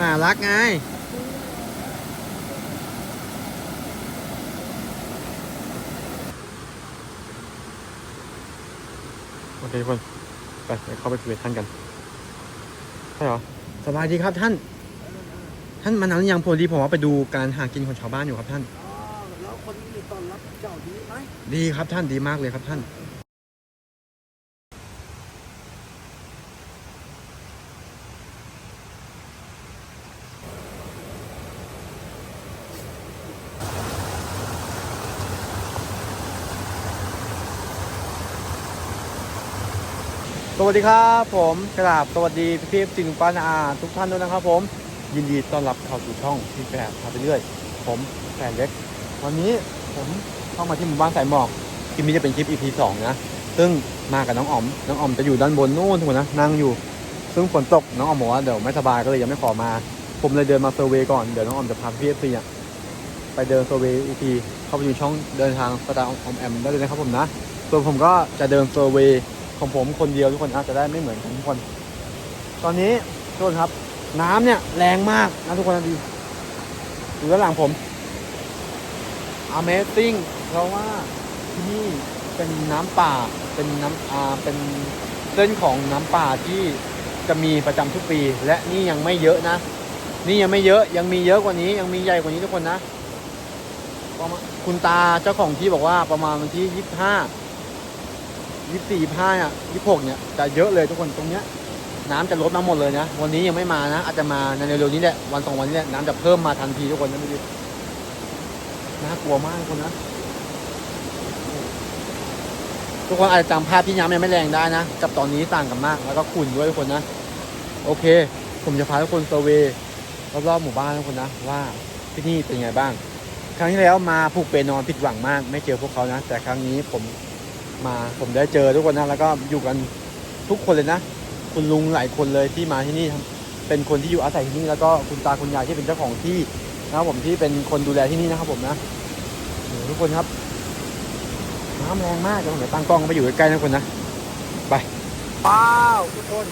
น่ารักไง โอเคทุกคน ไปไปเข้าไปคุยกับท่านกันใช่เหรอ สบายดีครับท่าน ท่านมานานหรือยังพอดีผมว่าไปดูการหากินของชาวบ้านอยู่ครับท่าน อ๋อแล้วคนนี้ต้อนรับเจ้าดีไหมดีครับท่านดีมากเลยครับท่าน สวัสดีครับผมกราบสวัสดีพี่ๆสิงปานาทุกท่านด้วยนะครับ ผม ยินดีต้อนรับเข้าสู่ช่องพี่แปรพาไปเรื่อย ผมแฟนเล็ก วันนี้ผมเข้ามาที่หมู่บ้านสายหมอกคลิปนี้จะเป็นคลิป EP สองนะซึ่งมากับน้องอ๋อม น้องอ๋อมจะอยู่ด้านบนนู่นทุกคนนะนั่งอยู่ ซึ่งฝนตกน้องอ๋อมบอกว่าเดี๋ยวไม่สบายก็เลยยังไม่ขอมา ผมเลยเดินมาเซอร์เวยก่อนเดี๋ยวน้องอ๋อมจะพาพี่เอฟซีอะไปเดินเซอร์เวยอีกทีเข้าไปดูช่องเดินทางสไตล์ออมแอมได้เลยนะครับผมนะส่วนผมก็จะเดินเซอร์เวย ของผมคนเดียวทุกคนอาจะได้ไม่เหมือนกันทุกคน ตอนนี้ทุกคนครับ น้ำเนี่ยแรงมากนะทุกคนดีอยู่ด้านหลังผม Amazing เพราะว่าที่นี่เป็นน้ำป่าเป็นน้ำอ่าเป็นเส้นของน้ำป่าที่จะมีประจำทุกปี และนี่ยังไม่เยอะนะ นี่ยังไม่เยอะยังมีเยอะกว่านี้ ยังมีใหญ่กว่านี้ทุกคนนะประมาณคุณตาเจ้าของที่บอกว่าประมาณวันที่ยี่สิบห้า ยี่สิบสี่ยี่ห้าเนี่ยยี่สิบหกเนี่ยจะเยอะเลยทุกคนตรงเนี้ยน้ำจะลดมาหมดเลยนะ วันนี้ยังไม่มานะ อาจจะมาในเร็วๆนี้แหละวันสองวันนี้แหละน้ำจะเพิ่มมาทันทีทุกคนนะดูดิน่ากลัวมากทุกคนนะ ทุกคนอาจจะจำภาพที่น้ำยังไม่แรงได้นะ กับตอนนี้ต่างกันมาก แล้วก็ขุ่นด้วยทุกคนนะ โอเค ผมจะพาทุกคนเซอร์เวย์รอบๆหมู่บ้านทุกคนนะ ว่าที่นี่เป็นไงบ้าง ครั้งที่แล้วมาผูกเปนอนผิดหวังมาก ไม่เจอพวกเขานะ แต่ครั้งนี้ผม มาผมได้เจอทุกคนนะแล้วก็อยู่กันทุกคนเลยนะ คุณลุงหลายคนเลยที่มาที่นี่เป็นคนที่อยู่อาศัยที่นี่แล้วก็คุณตาคุณยายที่เป็นเจ้าของที่นะครับผมที่เป็นคนดูแลที่นี่นะครับผมนะทุกคนครับน้ำแรงมากเดี๋ยวผมจะตั้งกล้องไปอยู่ใกล้ๆนะทุกคนนะไปว้าวทุกคน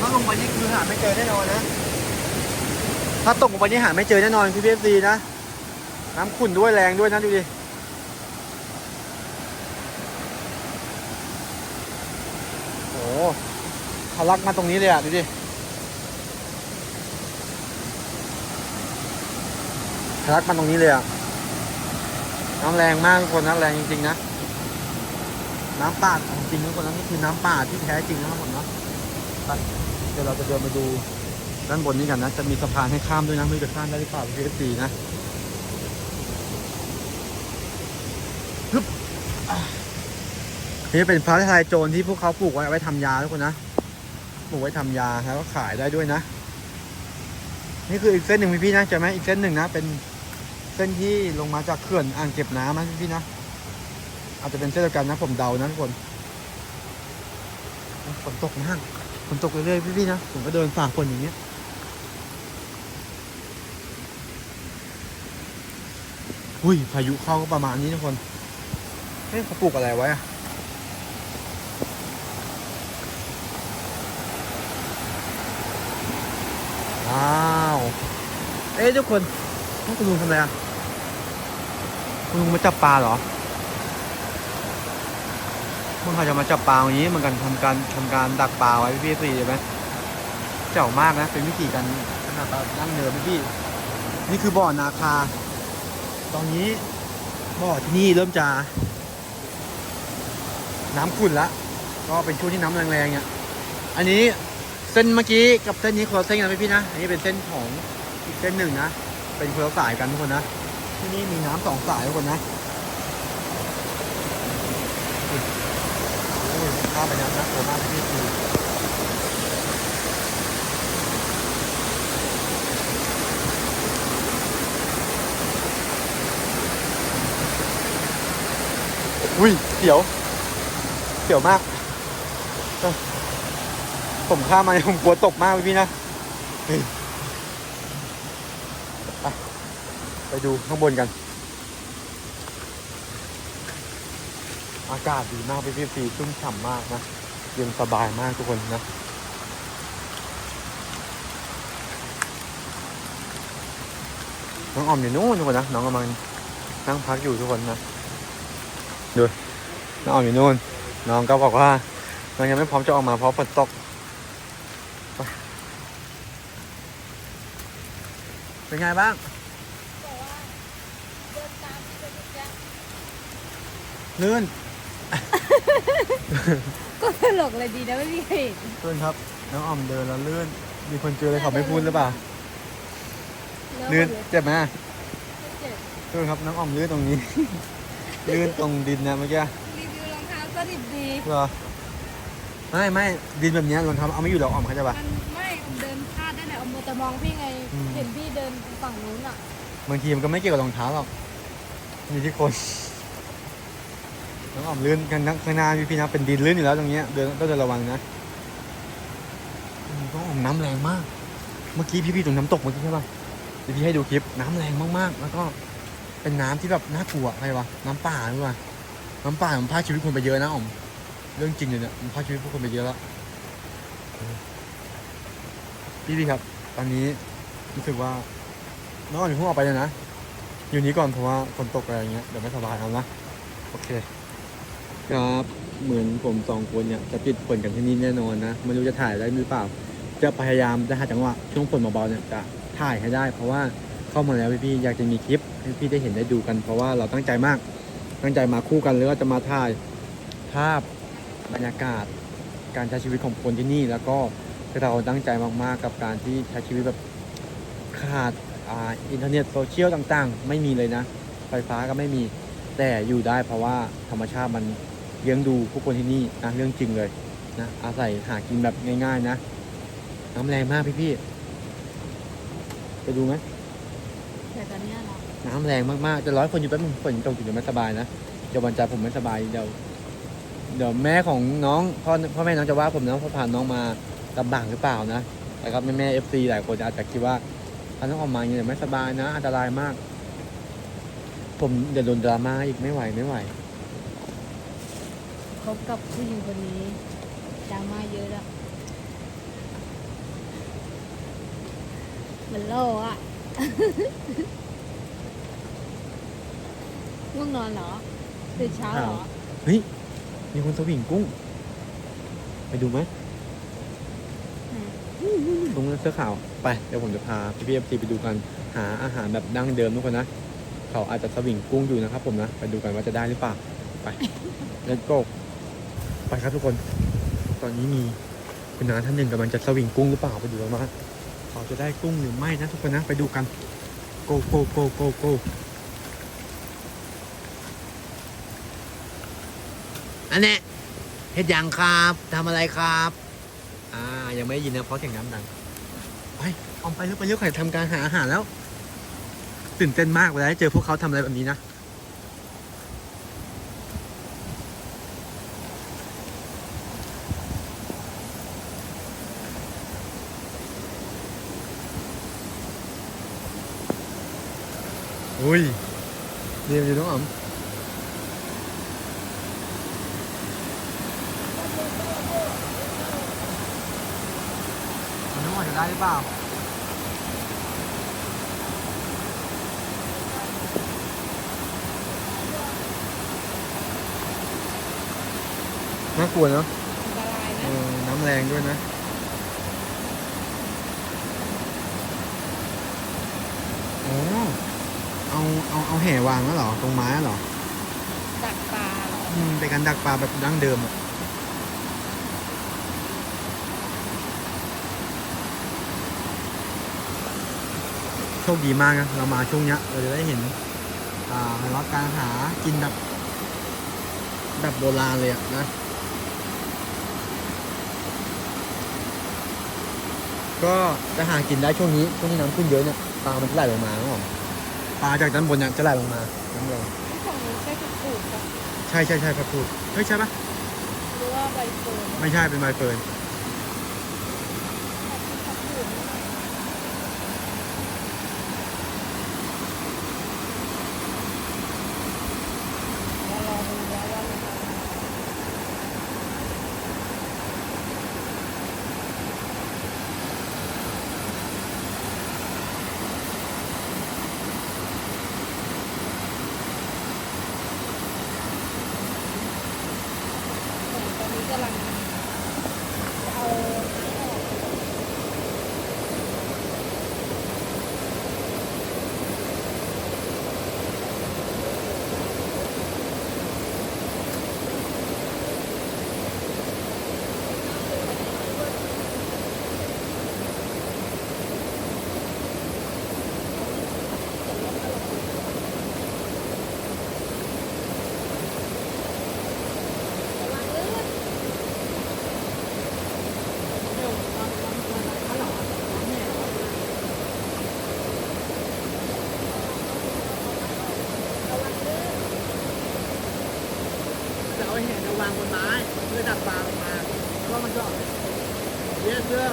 ถ้าลงไปนี่คือหาไม่เจอแน่นอนนะ ถ้าตกลงไปนี่หาไม่เจอแน่นอนพี่พีเอฟซีนะ น้ำขุ่นด้วยแรงด้วยนะดูดิโอ้ทะลักมาตรงนี้เลยอะดูดิทะลักมาตรงนี้เลยอะน้ำแรงมากทุกคนนะแรงจริงๆนะน้ำป่าของจริงทุกคนนะนี่คือน้ำป่าที่แท้จริงนะครับผมเนาะเดี๋ยวเราจะเดินมาดู ด้านบนนี้กันนะ จะมีสะพานให้ข้ามด้วยนะไม่จะข้ามได้หรือเปล่าพีเอฟซีนะฮึบนี่เป็นพระทลายโจรที่พวกเขาปลูกไว้ไว้ทำยาทุกคนนะปลูกไว้ทำยาแล้วก็ขายได้ด้วยนะ นี่คืออีกเส้นหนึ่งพี่นะเจอไหมอีกเส้นหนึ่งนะ เป็นเส้นที่ลงมาจากเขื่อนอ่างเก็บน้ำนะพี่นะอาจจะเป็นเส้นเดียวกันนะผมเดานะทุกคนฝนตกมากฝนตกเรื่อยๆพี่ๆนะผมก็เดินฝ่าฝนอย่างเงี้ย อุ้ยพายุเข้าก็ประมาณนี้ทุกคนเฮ้ยเขาปลูกอะไรไว้อะว้าว เอ้ยทุกคนคุณลุงทำอะไรอะคุณลุงมาจับปลาเหรอมึงเขาจะมาจับปลาอย่างนี้เหมือนกันทำการทำการดักปลาไว้พี่พี่ใช่ไหมเจ๋วมากนะเป็นวิธีการขนาดนั่งเนินพี่พี่นี่คือบ่อนาคา ตอนนี้บ่อที่นี่เริ่มจะ น้ำขุ่นละ ก็เป็นช่วงที่น้ำแรงๆเนี่ยอันนี้เส้นเมื่อกี้กับเส้นนี้คนละเส้นกันนะพี่พี่นะ อันนี้เป็นเส้นของอีกเส้นหนึ่งนะ เป็นคนละสายกันทุกคนนะ ที่นี่มีน้ำสองสายทุกคนนะโอ้ยข้าไปน้ำนะโหมากพี่คือ อุ้ยเสียว เสียวมาก ผมข้ามมาผมกลัวตกมากพี่นะไปไปดูข้างบนกัน อากาศดีมากพี่พี่ฟีชุ่มฉ่ำมากนะ เย็นสบายมากทุกคนนะน้องออมอยู่นู่นทุกคนนะ น้องกำลังนั่งพักอยู่ทุกคนนะ ดูน้องออมอยู่นู่น น้องก็บอกว่าน้องยังไม่พร้อมจะออกมาเพราะฝนตกไปเป็นไงบ้างบอกว่าเดินตามไปทุกอย่างลื่นก็ตลกเลยดีนะไม่มีใครเห็นลื่นครับ น้องออมเดินแล้วลื่น มีคนเจอเลยเขาไม่พูดหรือเปล่าแล้วลื่นเดี๋ยวเจ็บไหมเจ็บลื่นครับน้องออมลื่นตรงนี้ ลื่นตรงดินนะเมื่อกี้รีวิวรองเท้าก็ดิบดี เหรอไม่ไม่ดินแบบเนี้ยรองเท้าเอาไม่อยู่ดอกออมเข้าใจปะ มันไม่ผมเดินพลาดได้แต่เอามือแต่มองพี่ไง อืม เห็นพี่เดินฝั่งนู้นอะ บางทีมันก็ไม่เกี่ยวกับรองเท้าหรอกมีที่คนน้องออมลื่นกันนักข้างหน้าพี่พี่นะเป็นดินลื่นอยู่แล้วตรงเนี้ยเดินก็จะระวังนะอืมน้องออมน้ำแรงมาก เมื่อกี้พี่พี่ตรงน้ำตกเมื่อกี้ใช่ปะเดี๋ยวพี่ให้ดูคลิปน้ำแรงมากๆ แล้วก็ เป็นน้ำที่แบบน่ากลัวอะไรวะน้ำป่าหรือวะน้ำป่ามันพาชีวิตคนไปเยอะนะอมเรื่องจริงเลยเนี่ยมันพาชีวิตผู้คนไปเยอะแล้วพี่พี่ครับ ตอนนี้รู้สึกว่าน้องออมอย่าเพิ่งออกไปเลยนะอยู่นี้ก่อนเพราะว่าฝนตกอะไรอย่างเงี้ยเดี๋ยวไม่สบายเอานะโอเค ครับเหมือนผมสองคนเนี่ยจะปิดฝนกันที่นี่แน่นอนนะไม่รู้จะถ่ายได้หรือเปล่า จะพยายามจะหาจังหวะช่วงฝนเบาๆเนี่ยจะถ่ายให้ได้ เพราะว่า ข้ามาแล้วพี่ๆอยากจะมีคลิปให้พี่ได้เห็นได้ดูกัน เพราะว่าเราตั้งใจมากตั้งใจมาคู่กันแล้วก็จะมาถ่ายภาพบรรยากาศ การใช้ชีวิตของคนที่นี่ แล้วก็เราตั้งใจมากๆกับการที่ใช้ชีวิตแบบขาดอ่าอินเทอร์เน็ตโซเชียลต่างๆ ไม่มีเลยนะ ไฟฟ้าก็ไม่มีแต่อยู่ได้เพราะว่าธรรมชาติมันเลี้ยงดูผู้คนที่นี่นะเรื่องจริงเลยนะอาศัยหากินแบบง่ายๆนะน้ำแรงมากพี่ๆไปดูไหม น้ำแรงมากๆจะร้อยคนอยู่แป๊บนึงฝนตกอยู่เดี๋ยวไม่สบายนะเดี๋ยววันจันทร์ผมไม่สบายเดี๋ยวเดี๋ยวแม่ของน้องพ่อพ่อแม่น้องจะว่าผมนะเพราะพาน้องมาลำบากหรือเปล่านะแต่ครับแม่แม่เอฟซีหลายคนอาจจะคิดว่าพาน้องออกมาอย่างนี้เดี๋ยวไม่สบายนะอันตรายมาก ผมเดี๋ยวโดนดราม่าอีกไม่ไหวไม่ไหวคบกับผู้หญิงคนนี้ดราม่าเยอะอะเหมือนโลอะ ง่วงนอนเหรอตื่นเช้าเหรอ เฮ้ย มีคนสวิงกุ้ง ไปดูไหมอืมตรงนั้นเสื้อขาว ไป เดี๋ยวผมจะพาพี่พีเอฟซีไปดูกัน หาอาหารแบบดั้งเดิมทุกคนนะ เขาอาจจะสวิงกุ้งอยู่นะครับผมนะ ไปดูกันว่าจะได้หรือเปล่า ไป let's go ไปครับทุกคน ตอนนี้มีคุณน้าท่านหนึ่งกำลังจะสวิงกุ้งหรือเปล่าไปดูกันว่าเขาจะได้กุ้งหรือไม่นะทุกคนนะ ไปดูกัน go go go go go อันเนี้ยเฮ็ดยังครับทำอะไรครับ อ่า ยังไม่ได้ยินนะเพราะเสียงน้ำดังไปออมไปเร็วไปเร็วใครทำการหาอาหารแล้ว ตื่นเต้นมากเวลาได้เจอพวกเขาทำอะไรแบบนี้นะอุ้ยเดี๋ยวอยู่น้องอ๋อมน้องอ๋อมจะ ได้หรือเปล่าน่ากลัวเนาะอันตรายเอนะอน้ำแรงด้วยนะ โอ้เอา เอา เอาแห่วางแล้วเหรอ ตรงไม้แล้วเหรอ ดักปลาเหรออืมเป็นการดักปลาแบบดั้งเดิมอะ โชคดีมากนะเรามาช่วงเนี้ยเราจะได้เห็นอ่าเห็นว่าการหากินแบบแบบโบราณเลยอะนะก็จะหากินได้ช่วงนี้ช่วงนี้น้ำขึ้นเยอะเนี่ยปลามันจะไหลลงมาครับผมปลาจากด้านบนเนี่ยจะไหลลงมาน้ำลงที่ของหนูใช่ถูกถูกๆปะใช่ใช่ใช่พระพูดเฮ้ยใช่ปะหรือว่าใบเฟิร์นไม่ใช่เป็นใบเฟิร์น ผักบุ้งเราลองดูแล้วว่ามันจะ ตอนนี้กำลังจะเอาไม้ออกระวังลื่น ระวังลื่น จะเอาแหนวางบนไม้เพื่อดักปลาลงมาเพราะมันก็เยอะเสื้อ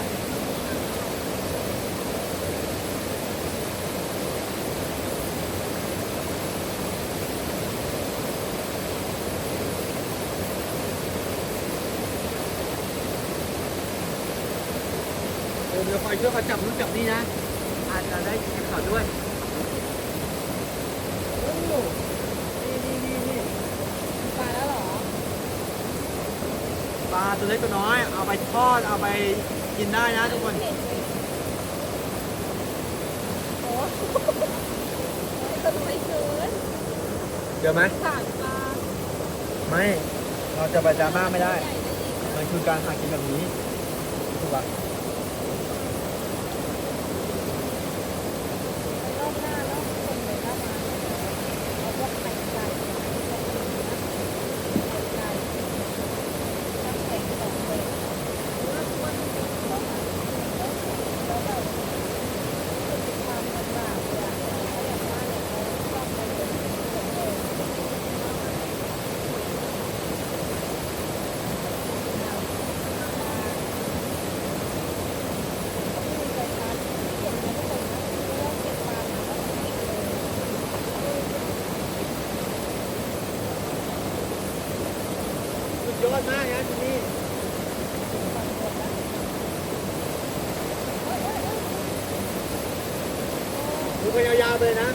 เออเดี๋ยวคอยช่วยเขาจับนู่นจับนี่นะ อาจจะได้ยินข่าวด้วย โอ้นี่นี่นี่นี่ มีปลาแล้วเหรอ ปลาตัว เล็กตัวน้อย เอาไปทอด เอาไปกินได้นะทุกคนเห็นเลยโอ้สวยเกินเดี๋ยวไหมสารปลาไม่ เราจะไปดราม่าไม่ได้ใหญ่ได้อีกมันคือการหากินแบบนี้ถูกปะ รอบหน้าแล้วคนเลยถ้ามาเอาพวกไข่ไก่ไข่ไก่น้ำแข็งสองเลยแล้วแบบแล้วแบบเป็นความลำบากเลยอะเขาบอกว่าเนี่ยเขาต้องไปเดินเดินเดิน สุด ยอดมากนะที่นี่ดูไปยาวๆไปนะ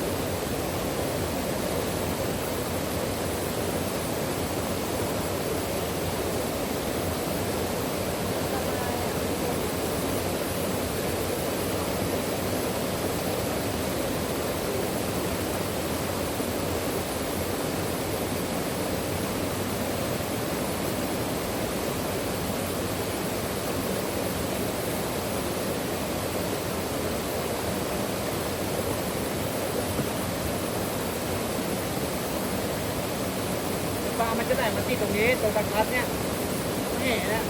ปลามันจะไหนมัน ติดตรงนี้ตรทัดเนี่ยนี่นะ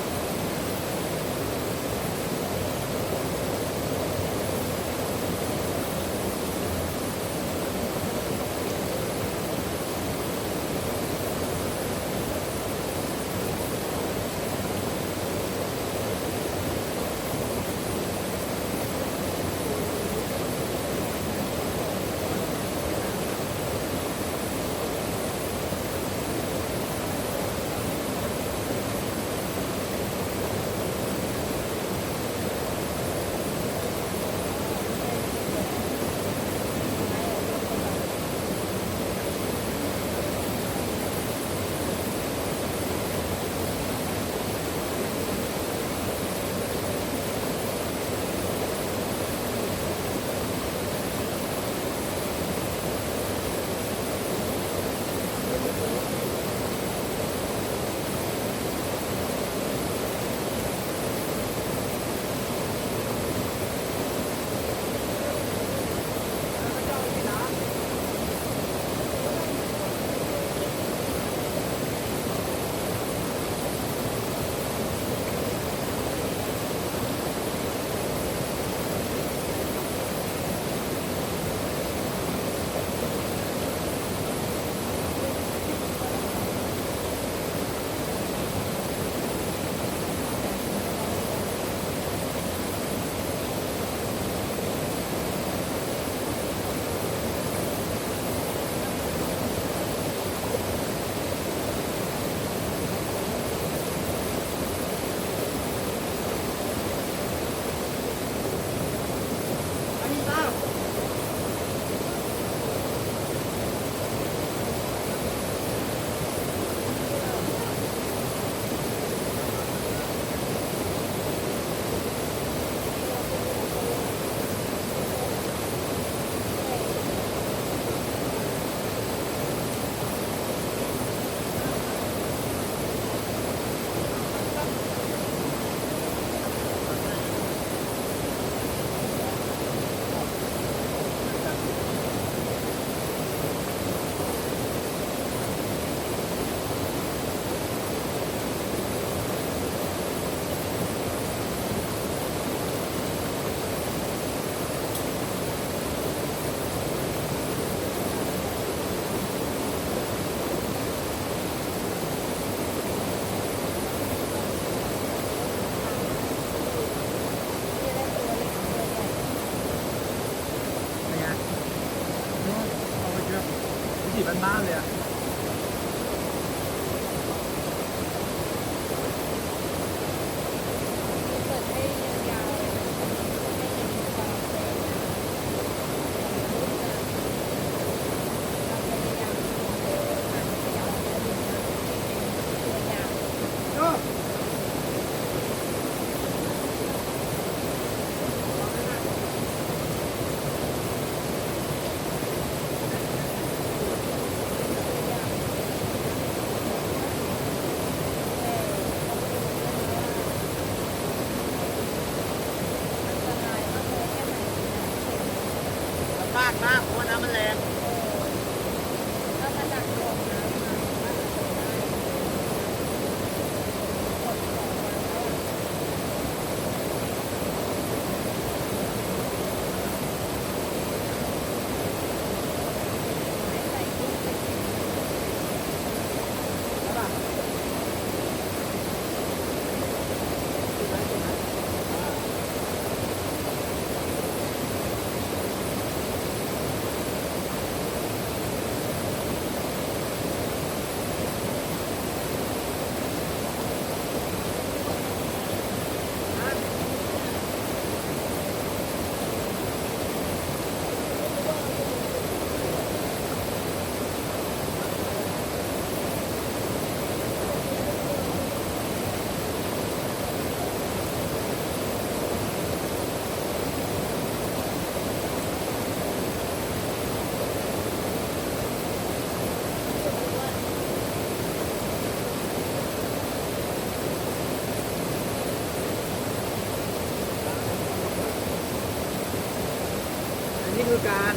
นี่คือการ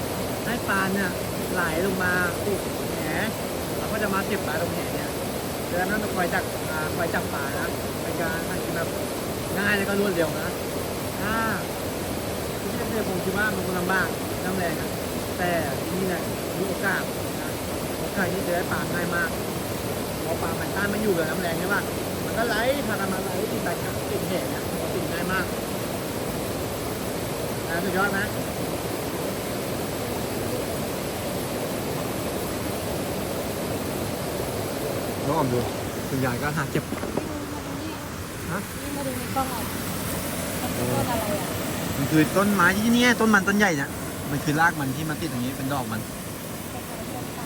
ให้ปลาเนี่ยไหลลงมาปุกแหเราก็จะมาเก็บปลาตรงแหเนี่ยเดี๋ยวนั้นต้องคอยจับคอยจับปลานะเป็นการทำแบบง่ายแล้วก็รวดเร็วนะถ้าที่นี่เนี่ยผมคิดว่ามันคงลำบากน้ำแรงนะแต่ที่นี่เนี่ยมีโอกาสนะโอกาสที่จะได้ปลาง่ายมากเพราะปลามันต้านไม่อยู่กับน้ำแรงใช่ปะมันก็ไหลพากันมาไหลติดไปกับติดแหเนี่ยติดง่ายมากนะสุดยอดนะ น้องออมดูคุณยายก็หาเก็บฮะนี่มาดูในกล้องอะมันเป็นต้นอะไรอะมันคือต้นไม้ที่เนี่ยต้นมันต้นใหญ่เนี่ยมันคือรากมันที่มันติดอย่างนี้เป็นดอกมันคล้ายๆต้นป่า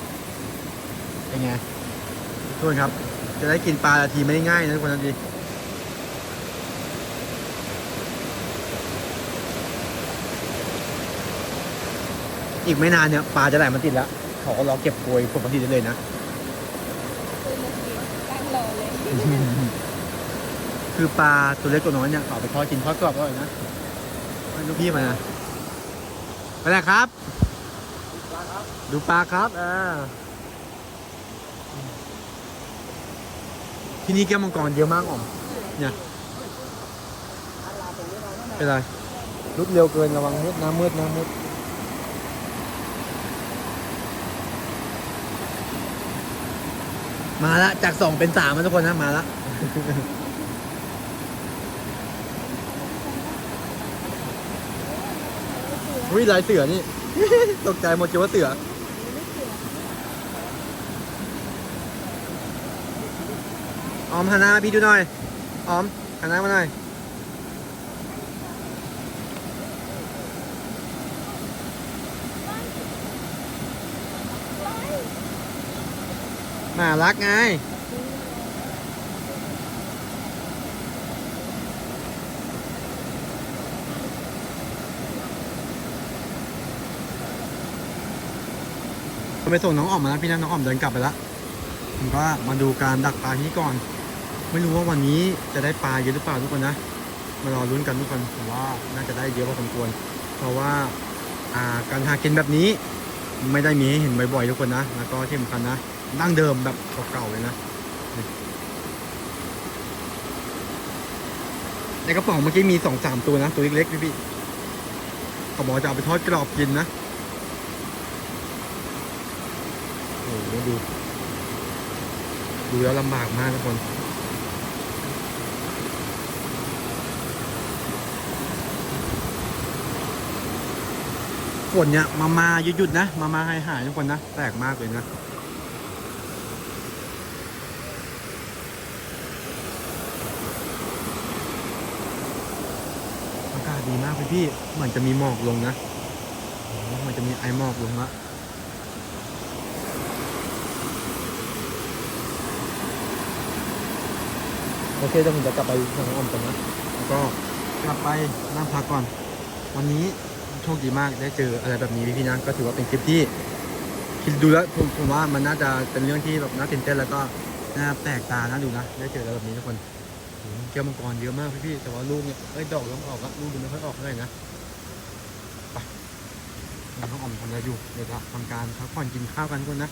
เป็นไงทุกคนครับ จะได้กินปลาทีไม่ได้ง่ายนะทุกคนนะดีอีกไม่นานเนี่ยปลาจะไหลมาติดแล้วเขาก็รอเก็บโกยผลผลิตได้เลยนะ คือเมื่อกี้ตั้งรอเลย คือปลาตัวเล็กตัวน้อยเนี่ยเขาเอาไปทอดกินทอดกรอบอร่อยนะให้ลูกพี่มานะไปไหนครับ ดูปลาครับอ่าที่นี่แก้วมังกรเยอะมากอ่อมเนี่ยเป็นไรรุดเร็วเกินระวังมืดน้ำมืดน้ำมืดมาละจากสองเป็นสามนะทุกคนนะมาละ อุ้ยลายเสือนี่ ตกใจหมดคิดว่าเสือ ออมหันหน้ามาพี่ดูหน่อย ออมหันหน้ามาหน่อยน่ารักไง ไปส่งน้องออมมาแล้วพี่นะน้องออมเดินกลับไปแล้วผมก็มาดูการดักปลาที่ก่อน ไม่รู้ว่าวันนี้จะได้ปลาเยอะหรือเปล่าทุกคนนะ มารอลุ้นกันทุกคนผมว่าน่าจะได้เยอะพอสมควร เพราะว่าการหากินแบบนี้ ไม่ได้มีให้เห็นบ่อยๆทุกคนนะ แล้วก็ที่สำคัญนะดั้งเดิมแบบเก่าๆเลยนะในกระป๋องเมื่อกี้มีสองสามตัวนะ ตัวเล็กๆพี่พี่ๆเขาบอกจะเอาไปทอดกรอบกินนะ โอ้ดู ดูแล้วลำบากมากทุกคน ฝนเนี่ยมามาหยุดหยุดๆนะ มามาหายหายทุกคนนะ แปลกมากเลยนะอากาศดีมากพี่พี่เหมือนจะมีหมอกลงนะ มันจะมีไอหมอกลงละ โอเคเดี๋ยวผมจะกลับไปทางน้องออมก่อนนะแล้วก็กลับไปนั่งพักก่อน วันนี้โชคดีมากได้เจออะไรแบบนี้พี่ๆนะก็ถือว่าเป็นคลิปที่คิดดูแล้วผมผมว่ามันน่าจะเป็นเรื่องที่แบบน่าตื่นเต้นแล้วก็น่าแปลกตาน่าดูนะ ได้เจออะไรแบบนี้ทุกคนโอ้โหแก้วมังกรเยอะมากพี่ๆแต่ว่าลูกเนี่ยเอ้ยดอกเริ่มออกแล้วลูกดูไม่ค่อยออกเท่าไหร่นะไปน้องออมทำอะไรอยู่เดี๋ยวจะทำการพักผ่อนกินข้าวกันก่อนนะ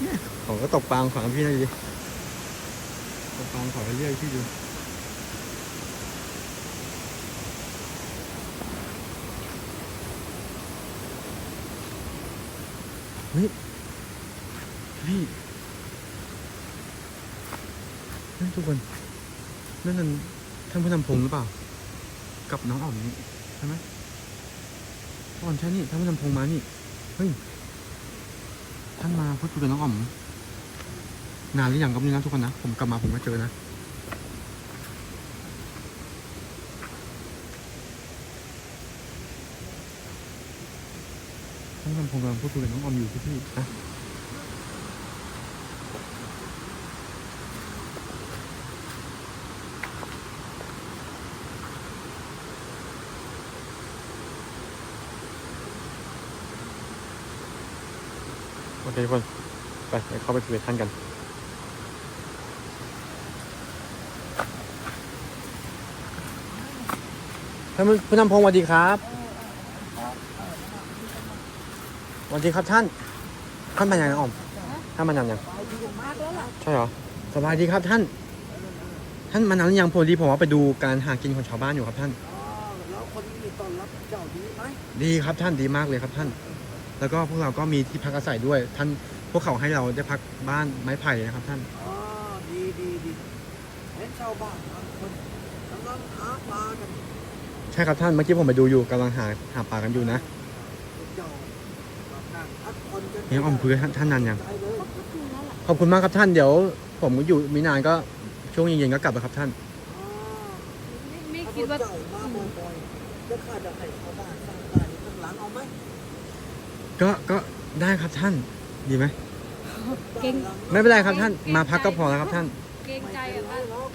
เนี่ยผมก็ตกปลาของขวางพี่นะดิ ตรงกลางขอให้เรียกพี่ดูเฮ้ยพี่เฮ้ยทุกคนนั่นนั่นท่านผู้นำพงหรือเปล่า กับน้องอ๋อมนี่ใช่ไหมอ่อนใช่นี่ท่านผู้นำพงมานี่ เฮ้ย ท่านมาพูดคุยกับน้องอ๋อม นานหรือยังก็ไม่รู้นะทุกคนนะ ผมกลับมาผมก็เจอนะท่านกำลังกำลังพูดคุยกับน้องออมอยู่พี่พี่ๆนะโอเคทุกคนไปเข้าไปคุยกับท่านกัน เท่านผู้นำพงศ์สวัสดีครับสวัสดีครับท่านท่านมาอย่างไรอ่อมท่านมานานยังมากแล้วล่ะใช่เหรอสบายดีครับท่าน ท่านมานานหรือยังพอดีผมว่าไปดูการหากินของชาวบ้านอยู่ครับท่านแล้วคนนี้ต้อนรับเจ้าดีไหมดีครับท่านดีมากเลยครับท่าน แล้วก็พวกเราก็มีที่พักอาศัยด้วย ท่านพวกเขาให้เราได้พักบ้านไม้ไผ่นะครับท่านอ๋อดีดีดีเห็นชาวบ้านบางคนกำลังหาปลากัน ใช่ครับท่านเมื่อกี้ผมไปดูอยู่กำลังหาหาปลากันอยู่นะเจ้าแบบนั่งพักผ่อนกันเนี่ยอ้อมคุยกับท่านท่านนานยังใจเลยก็ก็คือนั่นแหละขอบคุณมากครับท่านเดี๋ยว ผมอยู่มีนานก็ช่วงเย็นๆก็กลับแล้วครับท่านอ๋อไม่ไม่ถ้าคิดว่าเจ้ามาบ่อยๆจะข้าจะให้ชาวบ้านสร้างบ้านข้างหลังเอาไหมก็ก็ได้ครับท่านดีไหมเก่งไม่เป็นไรครับท่านมาพักก็พอแล้วครับท่าน เกรงใจไม่อะเป็นไรท่านหรอก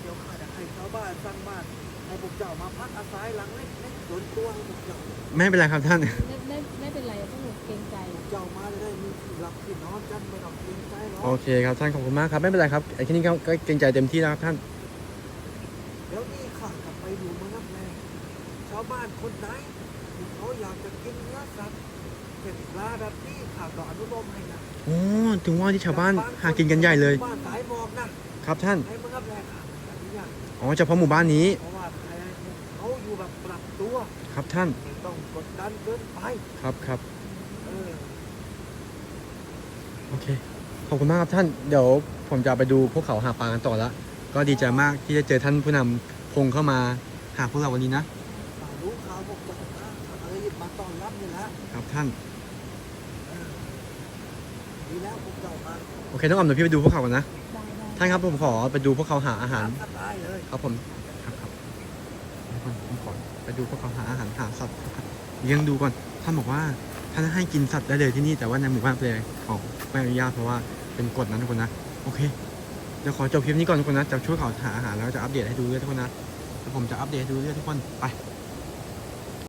เดี๋ยวข้าจะให้ชาวบ้านสร้างบ้าน ให้พวกเจ้ามาพักอาศัยหลังเล็กๆส่วนตัวให้พวกเจ้าไม่เป็นไรครับท่าน ไม่ไม่ไม่เป็นไรพวกหนูเกรงใจอะเจ้ามาจะได้มีที่หลับที่นอนกันไม่ต้องเกรงใจหรอกโอเคครับท่านขอบคุณมากครับไม่เป็นไรครับไอ้ที่นี่ก็ก็เกรงใจเต็มที่แล้วครับท่าน เดี๋ยวนี้ข้ากลับไปดูเมืองรับแลชาวบ้านคนไหนที่เขาอยากจะกินเนื้อสัตว์เก็บปลาแบบนี้ข้าก็อนุโลมให้นะโอ้ถึงว่าที่ชาวบ้านหากินกันใหญ่เลย บ้านสายหมอกนะครับท่าน ให้เมืองรับแลข้าอนุญาตอ๋อเฉพาะหมู่บ้านนี้ เพราะว่าแพรเนี่ยเขาอยู่แบบปรับตัว ครับท่านไม่ต้องกดดันเกินไปครับครับเออโอเคขอบคุณมากครับท่านเดี๋ยวผมจะไปดูพวกเขาหาปลากันต่อละก็ดีใจมากที่ได้เจอท่านผู้นำพงเข้ามาหาพวกเราวันนี้นะข้ารู้ข่าวพวกเจ้านะข้าก็เลยมาต้อนรับนี่แหละครับท่านดีแล้วพวกเจ้ามาโอเคน้องออมเดี๋ยวพี่ไปดูพวกเขากันนะได้ได้ท่านครับผมขอไปดูพวกเขาหาอาหารก็ได้เลย ครับผม ครับครับเดี๋ยวก่อนผมขอ ไปดูพวกเขาหาอาหารหาสัตว์ครับเลี้ยงดูก่อนท่านบอกว่าท่านให้กินสัตว์ได้เลยที่นี่แต่ว่าในหมู่บ้านเลยเขาไม่อนุญาตเพราะว่าเป็นกฎนะทุกคนนะโอเคเดี๋ยวขอจบคลิปนี้ก่อนทุกคนนะจะช่วยเขาหาอาหารแล้วจะอัปเดตให้ดูเรื่อยทุกคนนะแล้วผมจะอัปเดตให้ดูเรื่อยทุกคนไป